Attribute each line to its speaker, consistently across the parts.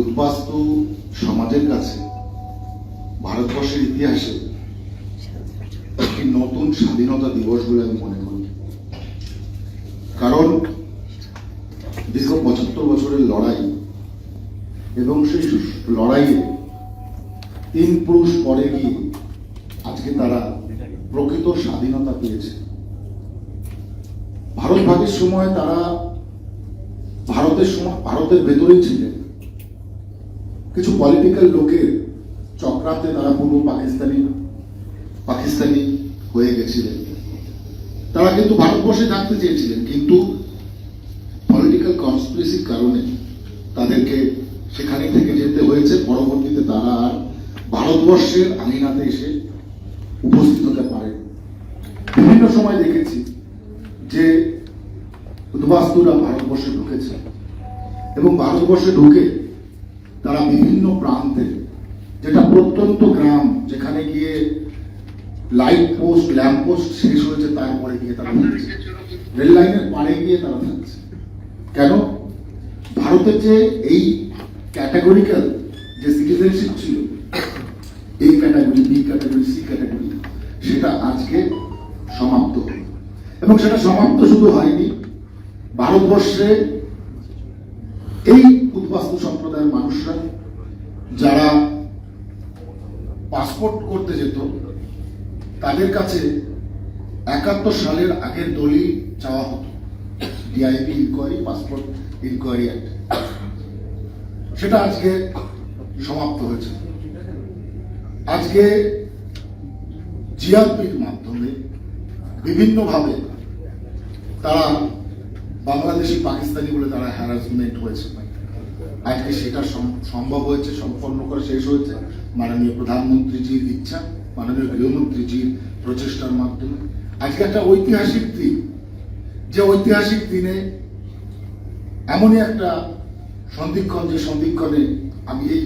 Speaker 1: উদ্বাস্তু সমাজের কাছে, ভারতবর্ষের ইতিহাসে একটি নতুন স্বাধীনতা দিবস বলে আমি মনে করি। কারণ দীর্ঘ পঁচাত্তর বছরের লড়াই এবং সেই লড়াইয়ে তিন পুরুষ পরে গিয়ে আজকে তারা প্রকৃত স্বাধীনতা পেয়েছে। ভারত ভাগের সময় তারা ভারতের সময় ভারতের ভেতরেই ছিলেন। কিছু পলিটিক্যাল লোকের চক্রান্তে তারা পূর্ব পাকিস্তানি পাকিস্তানি হয়ে গেছিলেন। তারা কিন্তু ভারতবর্ষে থাকতে চেয়েছিলেন, কিন্তু পলিটিক্যাল কনস্পিরেসির কারণে তাদেরকে সেখানে থেকে যেতে হয়েছে। পরবর্তীতে তারা আর ভারতবর্ষের আঙিনাতে এসে উপস্থিত হতে পারে বিভিন্ন সময় দেখেছি যে উদ্বাস্তুরা ভারতবর্ষে ঢুকেছে। এবং ভারতবর্ষে ঢুকে তারা বিভিন্ন প্রান্তে যেটা প্রত্যন্ত গ্রাম যেখানে গিয়ে লাইট পোস্ট ল্যাম্প পোস্ট শেষ হয়েছে তারপরে গিয়ে তারা থাকছে। রেল লাইনের পাড়ে গিয়ে তারা থাকছে। কেন? ভারতের যে এই ক্যাটাগরিক্যাল যে সিটিজেনশিপ ছিল এই category B category C category সেটা আজকে সমাপ্ত হলো। এবং সেটা সমাপ্ত শুধু হয়নি ভারতবর্ষে এই উদ্বাস্তু সম্প্রদায়ের মানুষরা যারা পাসপোর্ট করতে যেত, তাদের কাছে একাত্তর সালের আগের দলিল চাওয়া হতো। DIP inquiry passport inquiry act সেটা আজকে সমাপ্ত হয়েছে। আজকে জিআরপির মাধ্যমে বিভিন্নভাবে তারা বাংলাদেশি, পাকিস্তানি বলে তারা হ্যারাসমেন্ট হয়েছে। আজকে সেটা সম্ভব হয়েছে, সম্পন্ন করা শেষ হয়েছে। মাননীয় প্রধানমন্ত্রীজির ইচ্ছা, মাননীয় গৃহমন্ত্রীজির প্রচেষ্টার মাধ্যমে। আজকে একটা ঐতিহাসিক দিন। যে ঐতিহাসিক দিনে এমনই একটা সন্ধিক্ষণ, যে সন্ধিক্ষণে আমি এই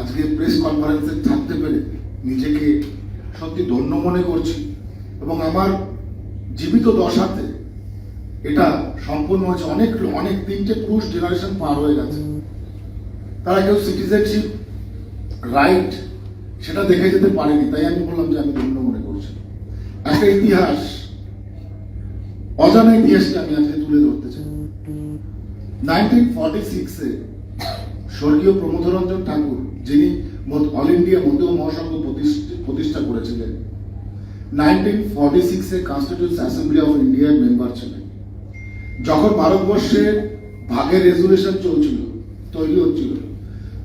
Speaker 1: আজকে প্রেস কনফারেন্সে থাকতে পেরে নিজেকে সত্যি ধন্য মনে করছি এবং আমার জীবিত দশাতে এটা সম্পূর্ণ হয়েছে অনেক অনেক তিনটে পুরুষ জেনারেশন পার হয়ে গেছে। তারা কেউ সিটিজেনশিপ রাইট সেটা দেখে যেতে পারেনি, তাই আমি বললাম যে আমি ধন্য মনে করছি। একটা ইতিহাস, অজানা ইতিহাসকে আমি আজকে তুলে ধরতে চাই। নাইনটিন ফর্টি সিক্সে স্বর্গীয় প্রমোদরঞ্জন ঠাকুর, যিনি অল ইন্ডিয়া মধ্য মহাসংঘ প্রতিষ্ঠ- করেছিলেন, নাইনটিন ফর্টি সিক্সে কনস্টিটিউশন অ্যাসেম্বলি অফ ইন্ডিয়ার মেম্বার ছিলেন। যখন ভারতবর্ষের ভাগের রেজুলেশন চলছিল, তৈরি হচ্ছিল,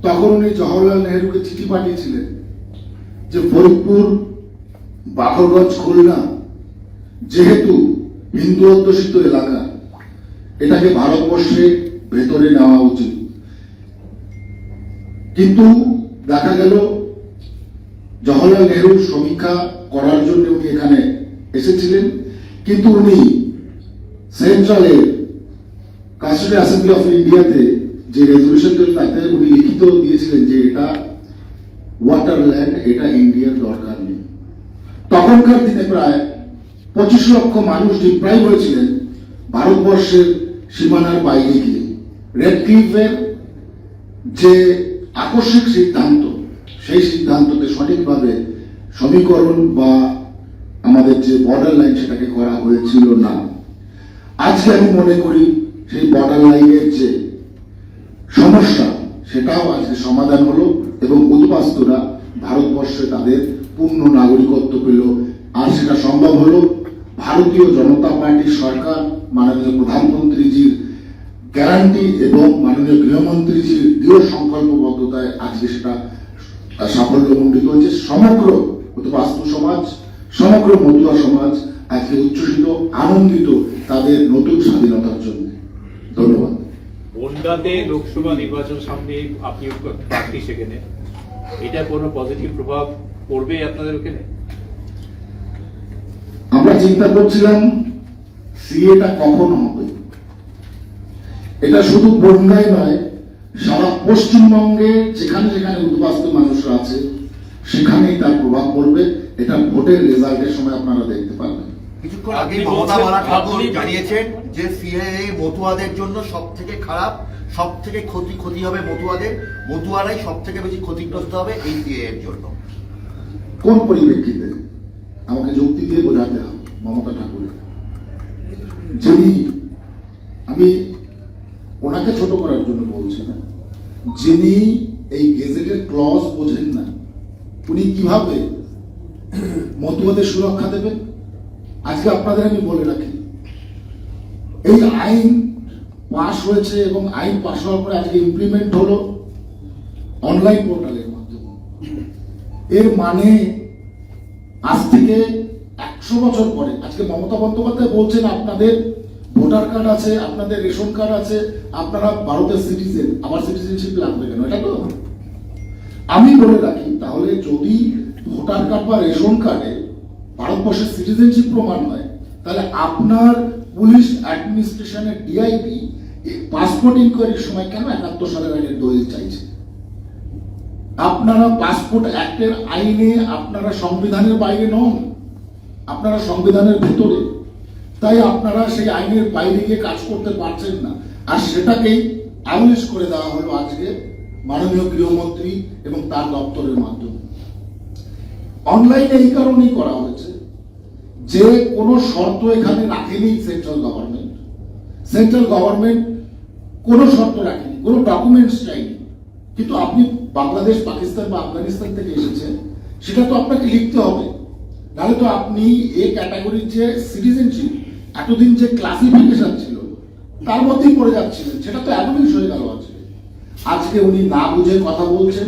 Speaker 1: তখন উনি জওহরলাল নেহরুকে চিঠি পাঠিয়েছিলেন যে ফরিদপুর বাখরগঞ্জ খুলনা যেহেতু হিন্দু অধ্যুষিত এলাকা, এটাকে ভারতবর্ষে ভেতরে নেওয়া উচিত। কিন্তু দেখা গেল জওহরলাল নেহরুর সমীক্ষা করার জন্য উনি এখানে এসেছিলেন, কিন্তু উনি সেন্ট্রালে কাশ্মীর অ্যাসেম্বলি অফ ইন্ডিয়াতে যে রেজলিউশন তাতে উনি লিখিত দিয়েছিলেন যে এটা ওয়াটার ল্যান্ড এটা ইন্ডিয়ার দরকার নেই। তখনকার দিনে প্রায় পঁচিশ লক্ষ মানুষ ডিপ্রাইভ হয়েছিলেন ভারতবর্ষের সীমানার বাইরে গিয়ে। রেড ক্লিফের যে আকস্মিক সিদ্ধান্ত, সেই সিদ্ধান্তকে সঠিকভাবে সমীকরণ বা আমাদের যে বর্ডার লাইন সেটাকে করা হয়েছিল না। আজকে আমি মনে করি সেই বর্ডার লাইনের যে সমস্যা, সেটাও আজকে সমাধান হলো। এবং উদ্বাস্তুরা ভারতবর্ষে তাদের পূর্ণ নাগরিকত্ব পেল। আর সেটা সম্ভব হলো ভারতীয় জনতা পার্টির সরকার, মাননীয় প্রধানমন্ত্রীজির গ্যারান্টি এবং মাননীয় গৃহমন্ত্রীজির দৃঢ় সংকল্পবদ্ধতায় আজকে সেটা সাফল্যমণ্ডিত হয়েছে। সমগ্র উদ্বাস্তু সমাজ, সমগ্র মতুয়া সমাজ আজকে উচ্ছ্বসিত, আনন্দিত তাদের নতুন স্বাধীনতার জন্য। ধন্যবাদ।
Speaker 2: বনগাঁতে লোকসভা নির্বাচন সামনে আপনি প্রার্থী সেখানে এটা কোনো পজিটিভ প্রভাব পড়বে আপনাদের ওখানে?
Speaker 1: আমরা চিন্তা করছিলাম, সিএটা কখন হবে? এটা শুধু বনগায় নয়, সারা পশ্চিমবঙ্গে যেখানে যেখানে উদ্বাস্ত মানুষরা আছে, সেখানেই তার প্রভাব পড়বে। এটা ভোটের রেজাল্টের সময় আপনারা দেখতে পাবেন
Speaker 3: কিছুক্ষণ আগে মমতা বালা ঠাকুর জানিয়েছেন যে সিএএ মতুয়াদের জন্য সব থেকে খারাপ সব থেকে ক্ষতি ক্ষতি হবে মতুয়াদের মতুয়ারাই সব থেকে বেশি ক্ষতিগ্রস্ত হবে এই সিএএ এর জন্য।
Speaker 1: কোন পরিপ্রেক্ষিতে আমাকে যুক্তি দিয়ে বোঝাতে হবে মমতা ঠাকুর? যিনি আমি ওনাকে ছোট করার জন্য বলছি না যিনি এই গেজেটের ক্লজ বোঝেন না উনি কীভাবে মতুয়াদের সুরক্ষা দেবেন? আজকে আপনাদের আমি বলে রাখি, এই আইন পাশ হয়েছে এবং আইন পাশ হওয়ার পরে আজকে ইমপ্লিমেন্ট হলো অনলাইন পোর্টালের মাধ্যমে। এর মানে আজ থেকে একশো বছর পরে, আজকে মমতা বন্দ্যোপাধ্যায় বলছেন আপনাদের ভোটার কার্ড আছে, আপনাদের রেশন কার্ড আছে, আপনারা ভারতের সিটিজেন আবার সিটিজেনশিপ লাগবে কেন? এটা তো আমি বলে রাখি, তাহলে যদি ভোটার কার্ড বা রেশন কার্ডে ভারতবর্ষের সিটিজেনশিপ প্রমাণ হয় তাহলে আপনার পুলিশ অ্যাডমিনিস্ট্রেশনের ডিআইপি পাসপোর্ট ইনকোয়ারির সময় কেন একাত্তর সালের আইনের দলিল চাইছে? আপনারা পাসপোর্ট অ্যাক্টের আইনে আপনারা সংবিধানের বাইরে নন, আপনারা সংবিধানের ভেতরে। তাই আপনারা সেই আইনের বাইরে গিয়ে কাজ করতে পারছেন না। আর সেটাকেই অ্যাবলিশ করে দেওয়া হলো আজকে মাননীয় গৃহমন্ত্রী এবং তার দপ্তরের মাধ্যমে। অনলাইনে এই কারণেই করা হয়েছে। যে কোনো শর্ত এখানে রাখেনি সেন্ট্রাল গভর্নমেন্ট সেন্ট্রাল গভর্নমেন্ট কোনো শর্ত রাখেনি, কোনো ডকুমেন্টস চাইনি। কিন্তু আপনি বাংলাদেশ, পাকিস্তান বা আফগানিস্তান থেকে এসেছেন, সেটা তো আপনাকে লিখতে হবে। নাহলে তো আপনি এ ক্যাটাগরির যে সিটিজেনশিপ এতদিন যে ক্লাসিফিকেশন ছিল, তার মধ্যেই পড়ে যাচ্ছিলেন। সেটা তো অ্যাবলিশ হয়ে গেল আজকে। আজকে উনি না বুঝে কথা বলছেন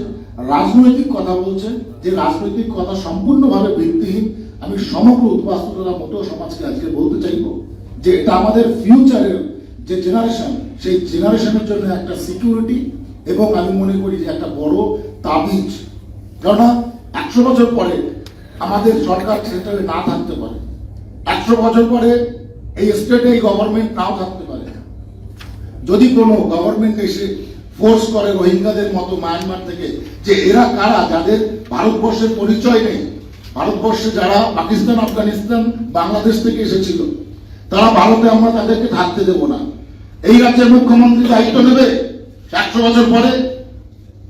Speaker 1: রাজনৈতিক কথা বলছেন যে রাজনৈতিক কথা সম্পূর্ণভাবে ভিত্তিহীন, আমি সমগ্র উদ্বাস্তুরা মতো সমাজকে আজকে বলতে চাইব যে এটা আমাদের ফিউচারের যে জেনারেশন সেই জেনারেশনের জন্য একটা সিকিউরিটি এবং আমি মনে করি যে একটা বড় তাবিজ। কেননা একশো বছর পরে আমাদের সরকার সেন্ট্রালে না থাকতে পারে। একশো বছর পরে এই স্টেটে এই গভর্নমেন্ট নাও থাকতে পারে। যদি কোনো গভর্নমেন্ট এসে ফোর্স করে রোহিঙ্গাদের মতো মায়ানমার থেকে যে এরা কারা, যাদের ভারতবর্ষের পরিচয় নেই, ভারতবর্ষে যারা পাকিস্তান, আফগানিস্তান, বাংলাদেশ থেকে এসেছিল, তারা ভারতে আমরা তাদেরকে থাকতে দেব না। এই রাজ্যের মুখ্যমন্ত্রী দায়িত্ব নেবে, একশো বছর পরে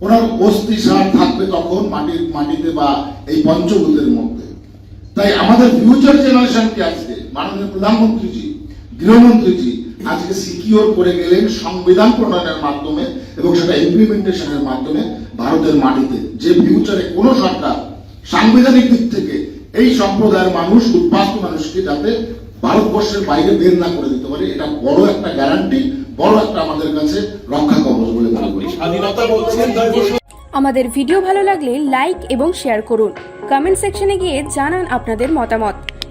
Speaker 1: ওনার বস্তি সার থাকবে তখন মাটির মাটিতে বা এই পঞ্চভূতের মধ্যে। তাই আমাদের ফিউচার জেনারেশনকে আজকে মাননীয় প্রধানমন্ত্রীজি, গৃহমন্ত্রীজি আজকে সিকিওর করে গেলেন সংবিধান প্রণয়নের মাধ্যমে এবং সেটা ইমপ্লিমেন্টেশনের মাধ্যমে ভারতের মাটিতে যে ফিউচারে কোনো সরকার সাংবিধানিক দিক থেকে এই সম্প্রদায়ের মানুষ উদ্বাস্ত মানুষকে যাতে ভারতবর্ষের বাইরে বের না করে দিতে পারে এটা বড় একটা গ্যারান্টি বড় একটা আমাদের কাছে রক্ষা কবচ বলে মনে করি।
Speaker 2: স্বাধীনতা বলছেন
Speaker 4: আমাদের ভিডিও ভালো লাগলে লাইক এবং শেয়ার করুন। কমেন্ট সেকশনে গিয়ে জানান আপনাদের মতামত।